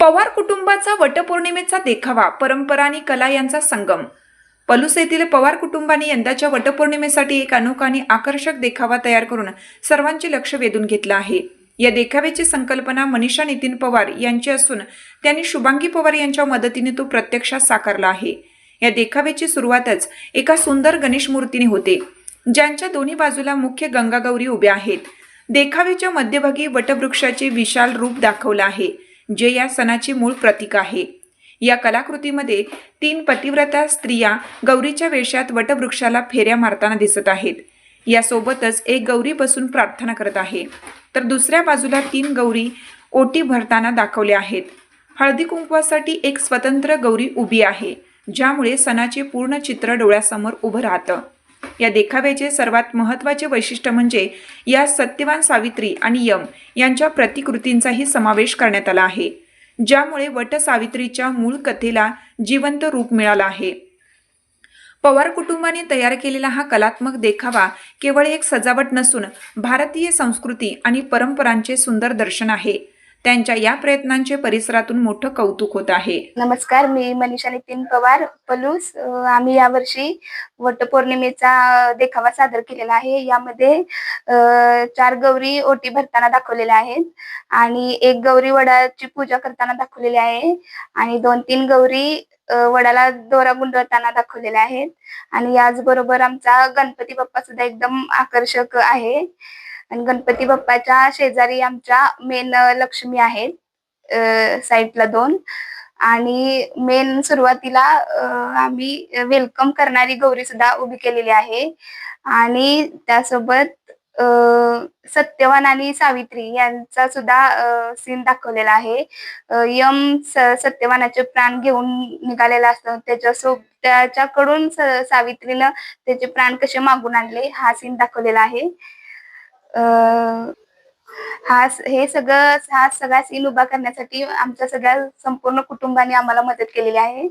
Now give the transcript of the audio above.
पवार कुटुंबाचा वटपौर्णिमेचा देखावा परंपरा आणि कला यांचा संगम. पलूस येथील पवार कुटुंबाने यंदाच्या वटपौर्णिमेसाठी एक अनोखा आणि आकर्षक देखावा तयार करून सर्वांचे लक्ष वेधून घेतलं आहे. या देखाव्याची संकल्पना मनीषा नितीन पवार यांची असून त्यांनी शुभांगी पवार यांच्या मदतीने तो प्रत्यक्षात साकारला आहे. या देखाव्याची सुरुवातच एका सुंदर गणेश मूर्तीने होते ज्यांच्या दोन्ही बाजूला मुख्य गंगागौरी उभ्या आहेत. देखाव्याच्या मध्यभागी वटवृक्षाचे विशाल रूप दाखवलं आहे. जे या सणाचे मूळ प्रतीक आहे. या कलाकृतीमध्ये तीन पतिव्रता स्त्रिया गौरीच्या वेशात वटवृक्षाला फेऱ्या मारताना दिसत आहेत. यासोबतच एक गौरी बसून प्रार्थना करत आहे. तर दुसऱ्या बाजूला तीन गौरी ओटी भरताना दाखवल्या आहेत. हळदी कुंकवासाठी एक स्वतंत्र गौरी उभी आहे ज्यामुळे सणाचे पूर्ण चित्र डोळ्यासमोर उभं राहतं. या देखाव्याचे सर्वात महत्त्वाचे वैशिष्ट्य म्हणजे या सत्यवान सावित्री आणि यम यांच्या प्रतिकृतींचाही समावेश करण्यात आला आहे ज्यामुळे वट सावित्रीच्या मूळ कथेला जिवंत रूप मिळालं आहे. पवार कुटुंबाने तयार केलेला हा कलात्मक देखावा केवळ एक सजावट नसून भारतीय संस्कृती आणि परंपरांचे सुंदर दर्शन आहे. त्यांच्या या प्रयत्नांचे परिसरातून मोठं कौतुक होत आहे. नमस्कार मी मनीषा नितीन पवार पलूस. आम्ही यावर्षी वटपौर्णिमेचा देखावा सादर केलेला आहे. यामध्ये चार गौरी ओटी भरताना दाखवलेल्या आहेत आणि एक गौरी वडाची पूजा करताना दाखवलेली आहे आणि दोन तीन गौरी वडाला दोरा गुंडळताना दाखवलेल्या आहेत. आणि याचबरोबर आमचा गणपती बाप्पा सुद्धा एकदम आकर्षक आहे. आणि गणपती बाप्पाच्या शेजारी आमच्या मेन लक्ष्मी आहेत साईडला दोन. आणि मेन सुरुवातीला आम्ही वेलकम करणारी गौरी सुद्धा उभी केलेली आहे. आणि त्यासोबत सत्यवान आणि सावित्री यांचा सुद्धा सीन दाखवलेला आहे. यम सत्यवानाचे प्राण घेऊन निघालेला असतो. त्याच्यासोबत त्याच्याकडून सावित्रीनं त्याचे प्राण कसे मागून आणले हा सीन दाखवलेला आहे. हा हे सगळं हा सगळा सीन उभा करण्यासाठी आमच्या सगळ्या संपूर्ण कुटुंबाने आम्हाला मदत केलेली आहे.